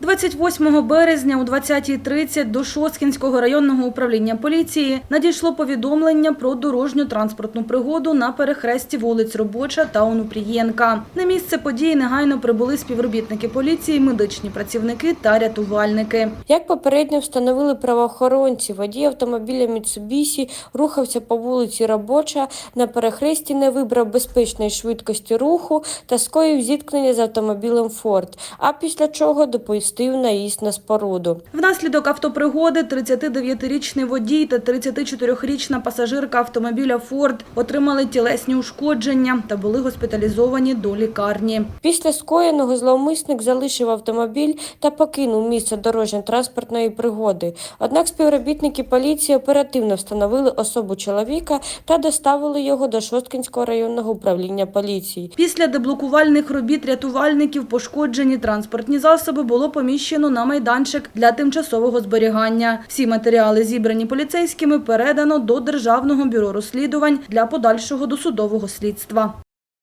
28 березня о 20.30 до Шосткінського районного управління поліції надійшло повідомлення про дорожню транспортну пригоду на перехресті вулиць Робоча та Онупрієнка. На місце події негайно прибули співробітники поліції, медичні працівники та рятувальники. Як попередньо встановили правоохоронці, водій автомобіля Mitsubishi рухався по вулиці Робоча, на перехресті не вибрав безпечної швидкості руху та скоїв зіткнення з автомобілем Ford, а після чого допустив наїзд на споруду. Внаслідок автопригоди 39-річний водій та 34-річна пасажирка автомобіля «Форд» отримали тілесні ушкодження та були госпіталізовані до лікарні. Після скоєного зловмисник залишив автомобіль та покинув місце дорожньо-транспортної пригоди. Однак співробітники поліції оперативно встановили особу чоловіка та доставили його до Шосткінського районного управління поліції. Після деблокувальних робіт рятувальників пошкоджені транспортні засоби було поміщено на майданчик для тимчасового зберігання. Всі матеріали, зібрані поліцейськими, передано до Державного бюро розслідувань для подальшого досудового слідства.